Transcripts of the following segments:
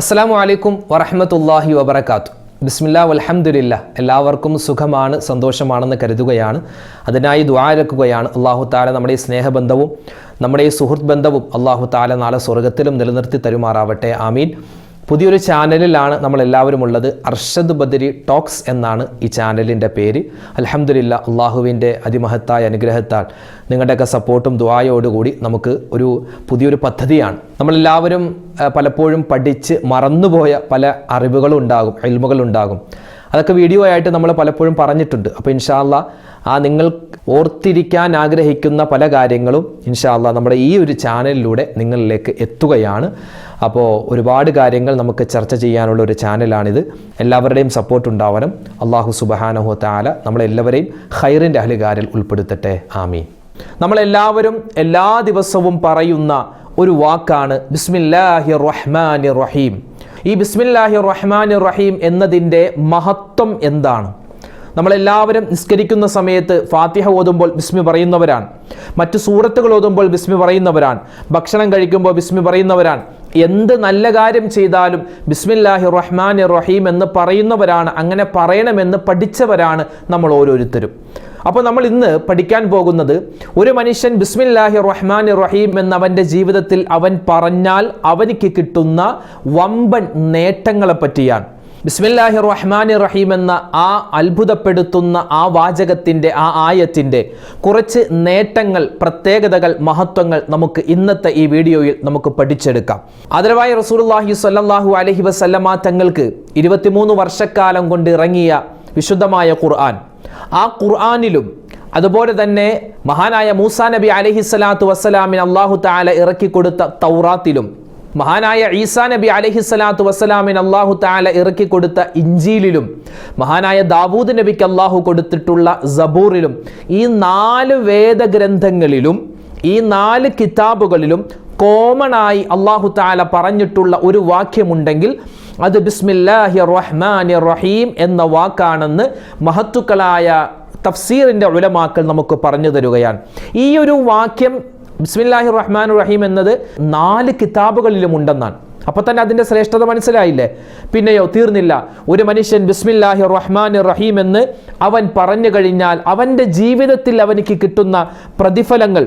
അസ്സാം വലൈക്കും വറഹമത്തല്ലാഹി വബർക്കാത്തു ബിസ്മില്ല വൽഹംദുലില്ല. എല്ലാവർക്കും സുഖമാണ് സന്തോഷമാണെന്ന് കരുതുകയാണ്. അതിനായി ദ്വാരക്കുകയാണ് അള്ളാഹു താല നമ്മുടെ ഈ സ്നേഹബന്ധവും നമ്മുടെ ഈ സുഹൃത്ത് ബന്ധവും അള്ളാഹു താല നാളെ സ്വർഗത്തിലും നിലനിർത്തി തരുമാറാവട്ടെ. ആമീൻ. പുതിയൊരു ചാനലിലാണ് നമ്മളെല്ലാവരും ഉള്ളത്. അർഷദ് ബദരി ടോക്സ് എന്നാണ് ഈ ചാനലിന്റെ പേര്. അലഹമുല്ല അള്ളാഹുവിന്റെ അതിമഹത്തായ അനുഗ്രഹത്താൽ നിങ്ങളുടെയൊക്കെ സപ്പോർട്ടും ദ്വായോടുകൂടി നമുക്ക് ഒരു പുതിയൊരു പദ്ധതിയാണ്. നമ്മളെല്ലാവരും പലപ്പോഴും പഠിച്ച് മറന്നുപോയ പല അറിവുകളും ഉണ്ടാകും എൽമുകളുണ്ടാകും. അതൊക്കെ വീഡിയോ ആയിട്ട് നമ്മൾ പലപ്പോഴും പറഞ്ഞിട്ടുണ്ട്. അപ്പോൾ ഇൻഷാല്ല ആ നിങ്ങൾ ഓർത്തിരിക്കാൻ ആഗ്രഹിക്കുന്ന പല കാര്യങ്ങളും ഇൻഷാല്ല നമ്മുടെ ഈ ഒരു ചാനലിലൂടെ നിങ്ങളിലേക്ക് എത്തുകയാണ്. അപ്പോൾ ഒരുപാട് കാര്യങ്ങൾ നമുക്ക് ചർച്ച ചെയ്യാനുള്ള ഒരു ചാനലാണിത്. എല്ലാവരുടെയും സപ്പോർട്ട് ഉണ്ടാവണം. അള്ളാഹു സുബഹാനഹു താല നമ്മളെല്ലാവരെയും ഹൈറിന്റെ അഹലുകാരിൽ ഉൾപ്പെടുത്തട്ടെ. ആമീൻ. നമ്മളെല്ലാവരും എല്ലാ ദിവസവും പറയുന്ന ഒരു വാക്കാണ് ബിസ്മില്ലാഹി റഹ്മാൻ റഹീം. ഈ ബിസ്മില്ലാഹി റഹ്മാൻ റഹീം എന്നതിന്റെ മഹത്വം എന്താണ്? നമ്മളെല്ലാവരും നിസ്കരിക്കുന്ന സമയത്ത് ഫാത്തിഹ ഓതുമ്പോൾ ബിസ്മി പറയുന്നവരാണ്. മറ്റു സൂറത്തുകൾ ഓതുമ്പോൾ ബിസ്മി പറയുന്നവരാണ്. ഭക്ഷണം കഴിക്കുമ്പോൾ ബിസ്മി പറയുന്നവരാണ്. എന്ത് നല്ല കാര്യം ചെയ്താലും ബിസ്മില്ലാഹി റഹ്മാൻ റഹീം എന്ന് പറയുന്നവരാണ് അങ്ങനെ പറയണമെന്ന് പഠിച്ചവരാണ് നമ്മൾ ഓരോരുത്തരും. അപ്പോൾ നമ്മൾ ഇന്ന് പഠിക്കാൻ പോകുന്നത് ഒരു മനുഷ്യൻ ബിസ്മില്ലാഹി റഹ്മാൻ റഹീം എന്നവന്റെ ജീവിതത്തിൽ അവൻ പറഞ്ഞാൽ അവനിക്ക് കിട്ടുന്ന വമ്പൻ നേട്ടങ്ങളെ പറ്റിയാണ് ബിസ്മില്ലാഹി റഹ്മാൻ റഹീം എന്ന ആ അത്ഭുതപ്പെടുത്തുന്ന ആ വാചകത്തിന്റെ ആ ആയത്തിന്റെ കുറച്ച് നേട്ടങ്ങൾ പ്രത്യേകതകൾ മഹത്വങ്ങൾ നമുക്ക് ഇന്നത്തെ ഈ വീഡിയോയിൽ നമുക്ക് പഠിച്ചെടുക്കാം. ആദരവായ റസൂലുള്ളാഹി സ്വല്ലല്ലാഹു അലഹി വസല്ലമ തങ്ങൾക്ക് ഇരുപത്തിമൂന്ന് വർഷക്കാലം കൊണ്ട് ഇറങ്ങിയ വിശുദ്ധമായ ഖുർആൻ ആ ഖുർആാനിലും അതുപോലെ തന്നെ മഹാനായ മൂസാ നബി അലഹി സ്വലാത്തു വസ്സലാമിന് അള്ളാഹു താല ഇറക്കി കൊടുത്ത തൗറാത്തിലും മഹാനായ ഈസാ നബി അലഹി സ്വലാത്തു വസ്സലാമിന് അള്ളാഹു താല ഇറക്കി കൊടുത്ത ഇഞ്ചീലിലും മഹാനായ ദാവൂദ് നബിക്ക് അള്ളാഹു കൊടുത്തിട്ടുള്ള സബൂറിലും ഈ നാല് വേദഗ്രന്ഥങ്ങളിലും ഈ നാല് കിതാബുകളിലും കോമണായി അള്ളാഹു താല പറഞ്ഞിട്ടുള്ള ഒരു വാക്യമുണ്ടെങ്കിൽ അത് ബിസ്മില്ലാഹി റഹ്മാൻ റഹീം എന്ന വാക്കാണെന്ന് മഹത്തുക്കളായ തഫ്സീറിന്റെ ഉലമാക്കൾ നമുക്ക് പറഞ്ഞു തരുകയാണ്. ഈ ഒരു വാക്യം ബിസ്മില്ലാഹി റഹ്മാൻ റഹീം എന്നത് നാല് കിതാബുകളിലും ഉണ്ടെന്നാണ്. അപ്പോൾ തന്നെ അതിന്റെ ശ്രേഷ്ഠത മനസ്സിലായില്ലേ? പിന്നെയോ തീർന്നില്ല. ഒരു മനുഷ്യൻ ബിസ്മില്ലാഹി റഹ്മാൻ റഹീം എന്ന് അവൻ പറഞ്ഞു കഴിഞ്ഞാൽ അവന്റെ ജീവിതത്തിൽ അവനിക്ക് കിട്ടുന്ന പ്രതിഫലങ്ങൾ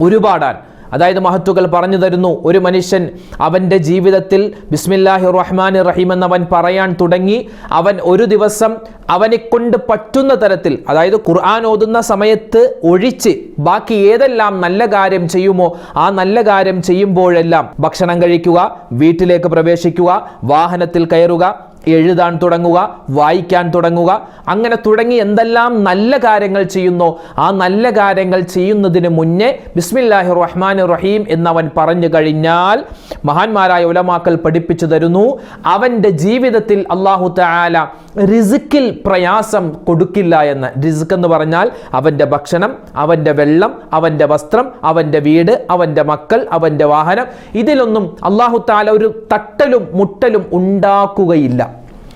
ഒരുപാടാൻ അതായത് മഹത്തുക്കൾ പറഞ്ഞു തരുന്നു. ഒരു മനുഷ്യൻ അവന്റെ ജീവിതത്തിൽ ബിസ്മില്ലാഹി റഹ്മാൻ റഹീം എന്നവൻ പറയാൻ തുടങ്ങി. അവൻ ഒരു ദിവസം അവനെ കൊണ്ട് പറ്റുന്ന തരത്തിൽ അതായത് ഖുർആൻ ഓതുന്ന സമയത്ത് ഒഴിച്ച് ബാക്കി ഏതെല്ലാം നല്ല കാര്യം ചെയ്യുമോ ആ നല്ല കാര്യം ചെയ്യുമ്പോഴെല്ലാം ഭക്ഷണം കഴിക്കുക വീട്ടിലേക്ക് പ്രവേശിക്കുക വാഹനത്തിൽ കയറുക എഴുതാൻ തുടങ്ങുക വായിക്കാൻ തുടങ്ങുക. അങ്ങനെ തുടങ്ങി എന്തെല്ലാം നല്ല കാര്യങ്ങൾ ചെയ്യുന്നു? ആ നല്ല കാര്യങ്ങൾ ചെയ്യുന്നതിന് മുന്നേ ബിസ്മില്ലാഹി റഹ്മാൻ റഹീം എന്നവൻ പറഞ്ഞു കഴിഞ്ഞാൽ മഹാന്മാരായ ഉലമാക്കൾ പഠിപ്പിച്ചു തരുന്നു അവന്റെ ജീവിതത്തിൽ അള്ളാഹു താല റിസിക്കിൽ പ്രയാസം കൊടുക്കില്ല എന്ന്. റിസിക് എന്ന് പറഞ്ഞാൽ അവന്റെ ഭക്ഷണം അവന്റെ വെള്ളം അവന്റെ വസ്ത്രം അവന്റെ വീട് അവന്റെ മക്കൾ അവന്റെ വാഹനം. ഇതിലൊന്നും അള്ളാഹു താല ഒരു തട്ടലും മുട്ടലും ഉണ്ടാക്കുകയില്ല.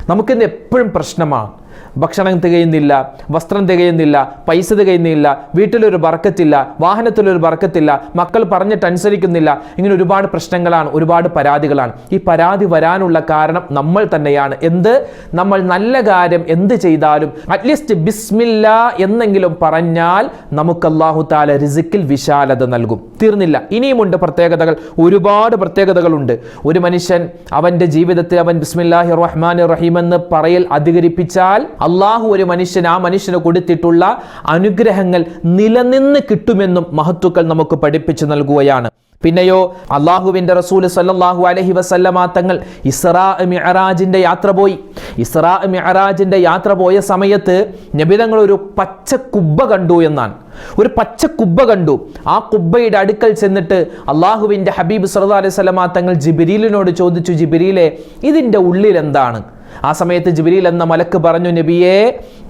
നമുക്കിന്ന് എപ്പോഴും പ്രശ്നമാണ് ഭക്ഷണം തികയുന്നില്ല വസ്ത്രം തികയുന്നില്ല പൈസ തികയുന്നില്ല വീട്ടിലൊരു ബർക്കത്തില്ല വാഹനത്തിലൊരു ബർക്കത്തില്ല മക്കൾ പറഞ്ഞിട്ട് അനുസരിക്കുന്നില്ല. ഇങ്ങനെ ഒരുപാട് പ്രശ്നങ്ങളാണ് ഒരുപാട് പരാതികളാണ്. ഈ പരാതി വരാനുള്ള കാരണം നമ്മൾ തന്നെയാണ്. എന്ത്? നമ്മൾ നല്ല കാര്യം എന്ത് ചെയ്താലും അറ്റ്ലീസ്റ്റ് ബിസ്മില്ല എന്നെങ്കിലും പറഞ്ഞാൽ നമുക്ക് അള്ളാഹു താല റിസിക്കിൽ വിശാലത നൽകും. തീർന്നില്ല. ഇനിയുമുണ്ട് പ്രത്യേകതകൾ. ഒരുപാട് പ്രത്യേകതകളുണ്ട്. ഒരു മനുഷ്യൻ അവന്റെ ജീവിതത്തിൽ അവൻ ബിസ്മില്ലാഹി റഹ്മാൻ റഹീം എന്ന് പറയൽ അധികരിപ്പിച്ചാൽ അള്ളാഹു ഒരു മനുഷ്യൻ ആ മനുഷ്യന് കൊടുത്തിട്ടുള്ള അനുഗ്രഹങ്ങൾ നിലനിന്ന് കിട്ടുമെന്നും മഹത്തുക്കൾ നമുക്ക് പഠിപ്പിച്ചു നൽകുകയാണ്. പിന്നെയോ അള്ളാഹുവിന്റെ റസൂൽ സല്ലാഹു അലഹി വസല്ലമ തങ്ങൾ ഇസ്രാ മിഅറാജിന്റെ യാത്ര പോയി. ഇസ്രാ മിഅറാജിന്റെ യാത്ര പോയ സമയത്ത് നബിതങ്ങൾ ഒരു പച്ച കുബ്ബ കണ്ടു എന്നാണ്. ഒരു പച്ച കുബ്ബ കണ്ടു. ആ കുബ്ബയുടെ അടുക്കൽ ചെന്നിട്ട് അള്ളാഹുവിന്റെ ഹബീബ് സല്ലല്ലാഹു അലൈഹി വസല്ലമ തങ്ങൾ ജിബിരീലിനോട് ചോദിച്ചു ജിബിരീലെ ഇതിന്റെ ഉള്ളിൽ എന്താണ് ആ സമയത്ത് ജിബിരിൽ എന്ന മലക്ക് പറഞ്ഞു നബിയെ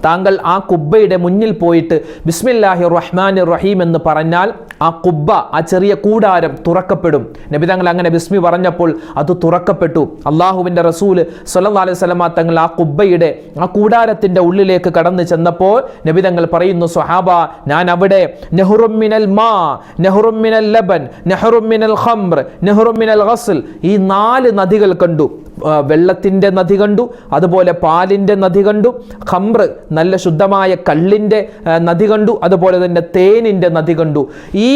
താങ്കൾ ആ കുബ്ബയുടെ മുന്നിൽ പോയിട്ട് ബിസ്മില്ലാഹി റഹ്മാൻ റഹീം എന്ന് പറഞ്ഞാൽ ആ കുബ്ബ ആ ചെറിയ കൂടാരം തുറക്കപ്പെടും. നബി തങ്ങൾ അങ്ങനെ ബിസ്മി പറഞ്ഞപ്പോൾ അത് തുറക്കപ്പെട്ടു. അള്ളാഹുവിന്റെ റസൂൽ സല്ലാ അലൈഹി വസല്ലമ തങ്ങൾ ആ കുബ്ബയുടെ ആ കൂടാരത്തിന്റെ ഉള്ളിലേക്ക് കടന്നു ചെന്നപ്പോൾ നബി തങ്ങൾ പറയുന്നു സുഹാബ ഞാൻ അവിടെ നെഹ്റുമിനൽ മാ നെഹ്റുമിനൽ ലബൻ നെഹ്റുമിനൽ ഖംർ നെഹ്റുമിനൽ ഗസൽ ഈ നാല് നദികൾ കണ്ടു. വെള്ളത്തിന്റെ നദി കണ്ടു അതുപോലെ പാലിന്റെ നദി കണ്ടു ഖംറ് നല്ല ശുദ്ധമായ കള്ളിന്റെ നദി കണ്ടു അതുപോലെ തന്നെ തേനിന്റെ നദി കണ്ടു. ഈ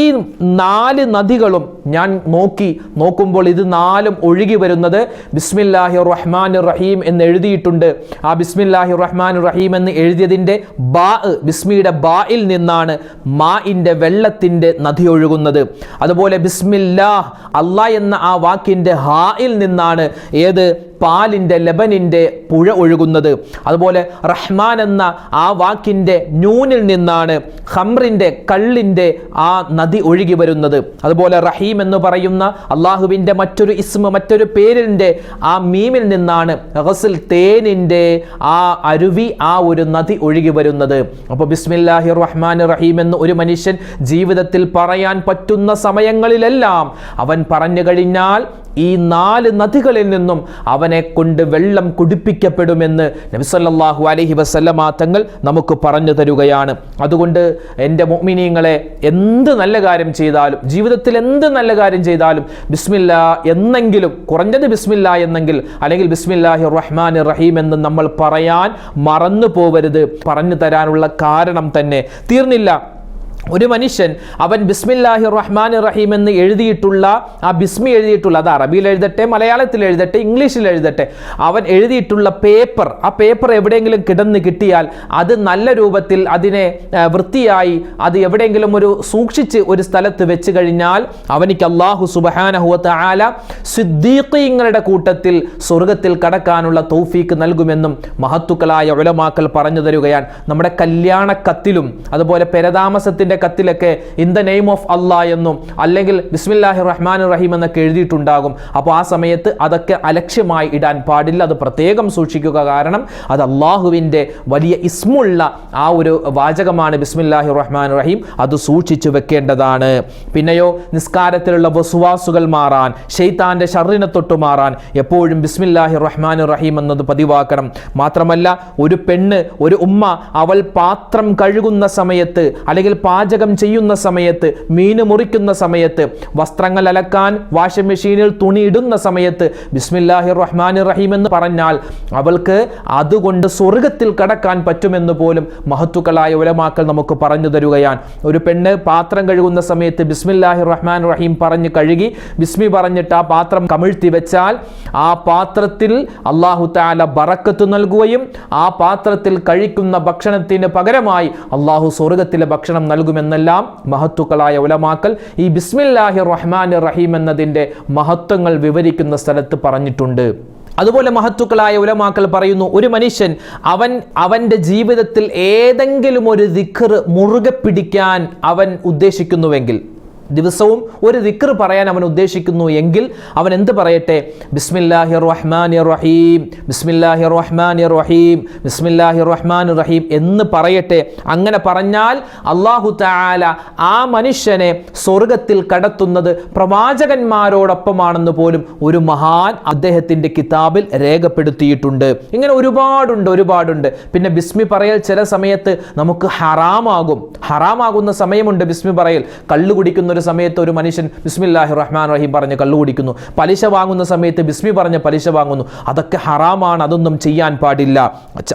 നാല് നദികളും ഞാൻ നോക്കി നോക്കുമ്പോൾ ഇത് നാലും ഒഴുകി വരുന്നത് ബിസ്മില്ലാഹി റഹ്മാൻ റഹീം എന്ന് എഴുതിയിട്ടുണ്ട്. ആ ബിസ്മില്ലാഹി റഹ്മാൻ റഹീം എന്ന് എഴുതിയതിന്റെ ബാ ബിസ്മിയുടെ ബായിൽ നിന്നാണ് മാഇന്റെ വെള്ളത്തിന്റെ നദി ഒഴുകുന്നത്. അതുപോലെ ബിസ്മില്ലാഹ് അള്ളാ എന്ന ആ വാക്കിന്റെ ഹായിൽ നിന്നാണ് ഏത് പാലിന്റെ ലബനിന്റെ പുഴ ഒഴുകുന്നത്. അതുപോലെ റഹ്മാൻ എന്ന ആ വാക്കിന്റെ ന്യൂനിൽ നിന്നാണ് ഖംറിന്റെ കള്ളിന്റെ ആ നദി ഒഴുകി വരുന്നത്. അതുപോലെ റഹീം എന്ന് പറയുന്ന അള്ളാഹുവിന്റെ മറ്റൊരു ഇസ്മ മറ്റൊരു പേരിന്റെ ആ മീമിൽ നിന്നാണ് ഗസിൽ തേനിന്റെ ആ അരുവി ആ ഒരു നദി ഒഴുകി വരുന്നത്. അപ്പോൾ ബിസ്മില്ലാഹി റഹ്മാൻ റഹീം എന്ന് ഒരു മനുഷ്യൻ ജീവിതത്തിൽ പറയാൻ പറ്റുന്ന സമയങ്ങളിലെല്ലാം അവൻ പറഞ്ഞു കഴിഞ്ഞാൽ ഈ നാല് നദികളിൽ നിന്നും അവനെ കൊണ്ട് വെള്ളം കുടിപ്പിക്കപ്പെടുമെന്ന് നബിസല്ലാഹു അലഹി വസല്ലമ തങ്ങൾ നമുക്ക് പറഞ്ഞു തരുകയാണ്. അതുകൊണ്ട് എന്റെ മോമിനിയങ്ങളെ എന്ത് നല്ല കാര്യം ചെയ്താലും ജീവിതത്തിൽ എന്ത് നല്ല കാര്യം ചെയ്താലും ബിസ്മില്ല എന്നെങ്കിലും കുറഞ്ഞത് ബിസ്മില്ല എന്നെങ്കിൽ അല്ലെങ്കിൽ ബിസ്മില്ലാഹി റഹ്മാൻ റഹീം എന്ന് നമ്മൾ പറയാൻ മറന്നു പോവരുത്. പറഞ്ഞു തരാനുള്ള കാരണം തന്നെ തീർന്നില്ല. ഒരു മനുഷ്യൻ അവൻ ബിസ്മില്ലാഹി റഹ്മാൻ റഹീം എന്ന് എഴുതിയിട്ടുള്ള ആ ബിസ്മി എഴുതിയിട്ടുള്ള അത് അറബിയിൽ എഴുതട്ടെ മലയാളത്തിൽ എഴുതട്ടെ ഇംഗ്ലീഷിൽ എഴുതട്ടെ അവൻ എഴുതിയിട്ടുള്ള പേപ്പർ ആ പേപ്പർ എവിടെയെങ്കിലും കിടന്ന് കിട്ടിയാൽ അത് നല്ല രൂപത്തിൽ അതിനെ വൃത്തിയായി അത് എവിടെയെങ്കിലും ഒരു സൂക്ഷിച്ച് ഒരു സ്ഥലത്ത് വെച്ച് കഴിഞ്ഞാൽ അവനിക്ക് അള്ളാഹു സുബഹാനഹുവത്ത് ആല സിദ്ദീഖീങ്ങളുടെ കൂട്ടത്തിൽ സ്വർഗത്തിൽ കടക്കാനുള്ള തൗഫീക്ക് നൽകുമെന്നും മഹത്തുക്കളായ ഒലമാക്കൾ പറഞ്ഞു തരുകയാണ്. നമ്മുടെ കല്യാണ കത്തിലും അതുപോലെ പെരതാമസത്തിന്റെ കത്തിലൊക്കെ ഇൻ ദ നെയിം ഓഫ് അള്ളാ എന്നും അല്ലെങ്കിൽ ബിസ്മില്ലാഹി റഹ്മാൻ റഹീം എന്നൊക്കെ എഴുതിയിട്ടുണ്ടാകും. അപ്പോൾ ആ സമയത്ത് അതൊക്കെ അലക്ഷ്യമായി ഇടാൻ പാടില്ല. അത് പ്രത്യേകം സൂക്ഷിക്കുക കാരണം അത് അള്ളാഹുവിന്റെ വലിയ ഇസ്മുള്ള ആ ഒരു വാചകമാണ് ബിസ്മില്ലാഹി റഹ്മാൻ റഹീം അത് സൂക്ഷിച്ചു വെക്കേണ്ടതാണ്. പിന്നെയോ നിസ്കാരത്തിലുള്ള വസുവാസുകൾ മാറാൻ ഷെയ്ത്താന്റെ ഷറിനെ തൊട്ട് മാറാൻ എപ്പോഴും ബിസ്മില്ലാഹി റഹ്മാൻ റഹീം എന്നത് പതിവാക്കണം. മാത്രമല്ല ഒരു പെണ്ണ് ഒരു ഉമ്മ അവൾ പാത്രം കഴുകുന്ന സമയത്ത് അല്ലെങ്കിൽ പാചകം ചെയ്യുന്ന സമയത്ത് മീന് മുറിക്കുന്ന സമയത്ത് വസ്ത്രങ്ങൾ അലക്കാൻ വാഷിംഗ് മെഷീനിൽ തുണി ഇടുന്ന സമയത്ത് ബിസ്മില്ലാഹി റഹ്മാൻ റഹീം എന്ന് പറഞ്ഞാൽ അവൾക്ക് അതുകൊണ്ട് സ്വർഗത്തിൽ കടക്കാൻ പറ്റുമെന്ന് പോലും മഹത്തുക്കളായ ഉലമാക്കൾ നമുക്ക് പറഞ്ഞു തരുകയാണ്. ഒരു പെണ്ണ് പാത്രം കഴുകുന്ന സമയത്ത് ബിസ്മില്ലാഹി റഹ്മാൻ റഹീം പറഞ്ഞ് കഴുകി ബിസ്മി പറഞ്ഞിട്ട് ആ പാത്രം കമിഴ്ത്തി വെച്ചാൽ ആ പാത്രത്തിൽ അള്ളാഹു താല ബറക്കത്ത് നൽകുകയും ആ പാത്രത്തിൽ കഴിക്കുന്ന ഭക്ഷണത്തിന് പകരമായി അള്ളാഹു സ്വർഗത്തിലെ ഭക്ഷണം നൽകുമെന്നെല്ലാം മഹത്തുക്കളായ ഉലമാക്കൽ ഈ ബിസ്മില്ലാഹി റഹ്മാൻ റഹീം എന്നതിന്റെ മഹത്വങ്ങൾ വിവരിക്കുന്ന സ്ഥലത്ത് പറഞ്ഞിട്ടുണ്ട്. അതുപോലെ മഹത്തുക്കളായ ഉലമാക്കൾ പറയുന്നു ഒരു മനുഷ്യൻ അവൻ അവന്റെ ജീവിതത്തിൽ ഏതെങ്കിലും ഒരു ദിഖർ മുറുകെ പിടിക്കാൻ അവൻ ഉദ്ദേശിക്കുന്നുവെങ്കിൽ ദിവസവും ഒരു ദിക്ർ പറയാൻ അവൻ ഉദ്ദേശിക്കുന്നു എങ്കിൽ അവൻ എന്ത് പറയട്ടെ? ബിസ്മില്ലാഹി റഹ്മാൻ റഹീം ബിസ്മില്ലാഹി റഹ്മാൻ റഹീം ബിസ്മില്ലാഹി റഹ്മാൻ റഹീം എന്ന് പറയട്ടെ. അങ്ങനെ പറഞ്ഞാൽ അള്ളാഹു താല ആ മനുഷ്യനെ സ്വർഗത്തിൽ കടത്തുന്നത് പ്രവാചകന്മാരോടൊപ്പമാണെന്ന് പോലും ഒരു മഹാൻ അദ്ദേഹത്തിന്റെ കിതാബിൽ രേഖപ്പെടുത്തിയിട്ടുണ്ട്. ഇങ്ങനെ ഒരുപാടുണ്ട് ഒരുപാടുണ്ട്. പിന്നെ ബിസ്മി പറയൽ ചില സമയത്ത് നമുക്ക് ഹറാമാകും. ഹറാമാകുന്ന സമയമുണ്ട് ബിസ്മി പറയൽ. കള്ളു കുടിക്കുന്ന ഒരു സമയത്ത് ഒരു മനുഷ്യൻ ബിസ്മില്ലാഹി റഹ്മാൻ റഹീം പറഞ്ഞ് കള്ളു കുടിക്കുന്നു പലിശ വാങ്ങുന്ന സമയത്ത് ബിസ്മി പറഞ്ഞ് പലിശ വാങ്ങുന്നു. അതൊക്കെ ഹറാമാണ് അതൊന്നും ചെയ്യാൻ പാടില്ല.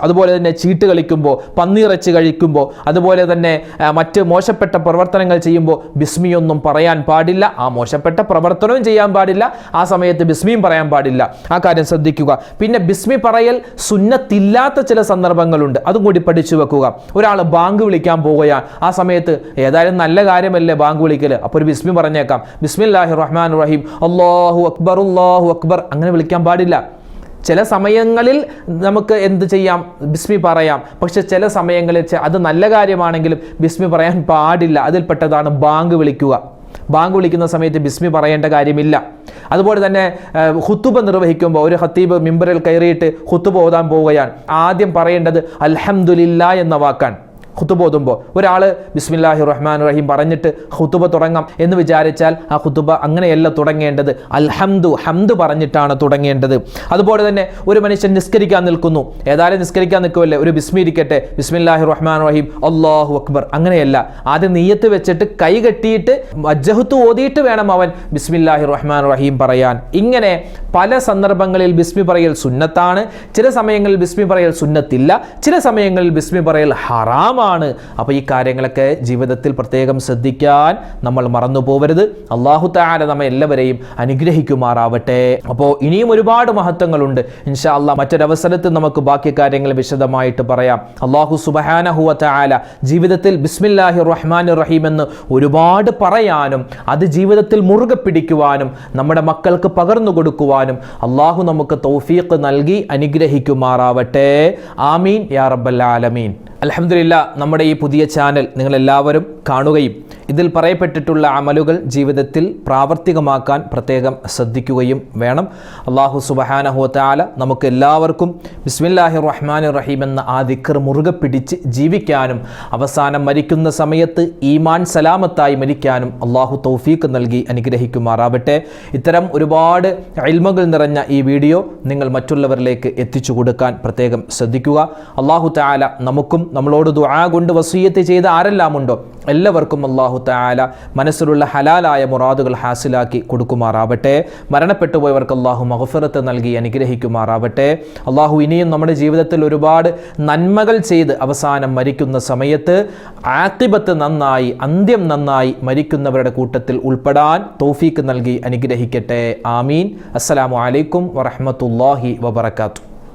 അതുപോലെ തന്നെ ചീട്ട് കളിക്കുമ്പോൾ പന്നിയിറച്ചി കഴിക്കുമ്പോൾ അതുപോലെ തന്നെ മറ്റ് മോശപ്പെട്ട പ്രവർത്തനങ്ങൾ ചെയ്യുമ്പോൾ ബിസ്മിയൊന്നും പറയാൻ പാടില്ല. ആ മോശപ്പെട്ട പ്രവർത്തനവും ചെയ്യാൻ പാടില്ല. ആ സമയത്ത് ബിസ്മിയും പറയാൻ പാടില്ല. ആ കാര്യം ശ്രദ്ധിക്കുക. പിന്നെ ബിസ്മി പറയൽ സുന്നത്തില്ലാത്ത ചില സന്ദർഭങ്ങളുണ്ട്. അതും കൂടി പഠിച്ചു വെക്കുക. ഒരാൾ ബാങ്ക് വിളിക്കാൻ പോവുകയാണ്. ആ സമയത്ത് ഏതായാലും നല്ല കാര്യമല്ലേ ബാങ്ക് വിളിക്കൽ അപ്പോൾ ഒരു ബിസ്മി പറഞ്ഞേക്കാം. ബിസ്മില്ലാഹി റഹ്മാൻ റഹീം അള്ളാഹു അക്ബർ അള്ളാഹു അക്ബർ. അങ്ങനെ വിളിക്കാൻ പാടില്ല. ചില സമയങ്ങളിൽ നമുക്ക് എന്ത് ചെയ്യാം? ബിസ്മി പറയാം. പക്ഷെ ചില സമയങ്ങളിൽ അത് നല്ല കാര്യമാണെങ്കിലും ബിസ്മി പറയാൻ പാടില്ല. അതിൽപ്പെട്ടതാണ് ബാങ്ക് വിളിക്കുക. ബാങ്ക് വിളിക്കുന്ന സമയത്ത് ബിസ്മി പറയേണ്ട കാര്യമില്ല. അതുപോലെ തന്നെ ഹുത്തുബ നിർവഹിക്കുമ്പോൾ ഒരു ഹത്തീബ് മിമ്പറിൽ കയറിയിട്ട് ഹുത്തുബ ഓതാൻ പോവുകയാണ്. ആദ്യം പറയേണ്ടത് അൽഹമുല്ല എന്ന വാക്കാണ്. ഖുത്തുബ ഓതുമ്പോൾ ഒരാൾ ബിസ്മില്ലാഹി റഹ്മാൻ റഹീം പറഞ്ഞിട്ട് ഹുത്തുബ തുടങ്ങാം എന്ന് വിചാരിച്ചാൽ ആ ഹുത്തുബ അങ്ങനെയല്ല തുടങ്ങേണ്ടത്. അൽഹംദു ഹംദ് പറഞ്ഞിട്ടാണ് തുടങ്ങേണ്ടത്. അതുപോലെ തന്നെ ഒരു മനുഷ്യൻ നിസ്കരിക്കാൻ നിൽക്കുന്നു. ഏതായാലും നിസ്കരിക്കാൻ നിൽക്കുമല്ലേ ഒരു ബിസ്മി ഇരിക്കട്ടെ. ബിസ്മില്ലാഹി റഹ്മാൻ റഹീം അള്ളാഹു അക്ബർ. അങ്ങനെയല്ല. ആദ്യം നീയത്ത് വെച്ചിട്ട് കൈ കെട്ടിയിട്ട് വജ്ജഹത്ത് ഓതിയിട്ട് വേണം അവൻ ബിസ്മില്ലാഹി റഹ്മാൻ റഹീം പറയാൻ. ഇങ്ങനെ പല സന്ദർഭങ്ങളിൽ ബിസ്മി പറയൽ സുന്നത്താണ്. ചില സമയങ്ങളിൽ ബിസ്മി പറയൽ സുന്നത്തില്ല. ചില സമയങ്ങളിൽ ബിസ്മി പറയൽ ഹറാമാണ്. അപ്പോൾ ഈ കാര്യങ്ങളൊക്കെ ജീവിതത്തിൽ പ്രത്യേകം ശ്രദ്ധിക്കാൻ നമ്മൾ മറന്നു പോവരുത് അള്ളാഹു താല നമ്മെ എല്ലാവരെയും അനുഗ്രഹിക്കുമാറാവട്ടെ. അപ്പോൾ ഇനിയും ഒരുപാട് മഹത്വങ്ങളുണ്ട്. ഇൻഷാ അള്ളാഹ് മറ്റൊരവസരത്തിൽ നമുക്ക് ബാക്കി കാര്യങ്ങൾ വിശദമായിട്ട് പറയാം. അള്ളാഹു സുബഹാനഹുവ താല ജീവിതത്തിൽ ബിസ്മില്ലാഹി റഹ്മാൻ റഹീം എന്ന് ഒരുപാട് പറയാനും അത് ജീവിതത്തിൽ മുറുകെ പിടിക്കുവാനും നമ്മുടെ മക്കൾക്ക് പകർന്നു കൊടുക്കുവാനും അള്ളാഹു നമുക്ക് തൗഫീഖ് നൽകി അനുഗ്രഹിക്കുമാറാവട്ടെ. ആമീൻ. യാ റബ്ബൽ ആലമീൻ. അലഹമില്ല നമ്മുടെ ഈ പുതിയ ചാനൽ നിങ്ങൾ എല്ലാവരും കാണുകയും ഇതിൽ പറയപ്പെട്ടിട്ടുള്ള അമലുകൾ ജീവിതത്തിൽ പ്രാവർത്തികമാക്കാൻ പ്രത്യേകം ശ്രദ്ധിക്കുകയും വേണം. അള്ളാഹു സുബഹാനഹുത്താല നമുക്ക് എല്ലാവർക്കും ബിസ്മില്ലാഹി റഹ്മാൻ റഹീം എന്ന ആ ദിക്കർ മുറുകെ പിടിച്ച് ജീവിക്കാനും അവസാനം മരിക്കുന്ന സമയത്ത് ഈമാൻ സലാമത്തായി മരിക്കാനും അള്ളാഹു തൗഫീക്ക് നൽകി അനുഗ്രഹിക്കുമാറാവട്ടെ. ഇത്തരം ഒരുപാട് അൽമകൾ നിറഞ്ഞ ഈ വീഡിയോ നിങ്ങൾ മറ്റുള്ളവരിലേക്ക് എത്തിച്ചു കൊടുക്കാൻ പ്രത്യേകം ശ്രദ്ധിക്കുക. അള്ളാഹു താല നമുക്കും നമ്മളോട് ദുആ കൊണ്ട് വസൂയത്ത് ചെയ്ത ആരെല്ലാം ഉണ്ടോ എല്ലാവർക്കും അള്ളാഹു താല മനസ്സിലുള്ള ഹലാലായ മുറാദുകൾ ഹാസിലാക്കി കൊടുക്കുമാറാവട്ടെ. മരണപ്പെട്ടു പോയവർക്ക് അള്ളാഹു മഹഫിറത്ത് നൽകി അനുഗ്രഹിക്കുമാറാവട്ടെ. അള്ളാഹു ഇനിയും നമ്മുടെ ജീവിതത്തിൽ ഒരുപാട് നന്മകൾ ചെയ്ത് അവസാനം മരിക്കുന്ന സമയത്ത് ആത്തിബത്ത് നന്നായി അന്ത്യം നന്നായി മരിക്കുന്നവരുടെ കൂട്ടത്തിൽ ഉൾപ്പെടാൻ തോഫീക്ക് നൽകി അനുഗ്രഹിക്കട്ടെ. ആമീൻ. അസ്സലാമു അലൈക്കും വറഹ്മത്തുള്ളാഹി വബറകാതുഹു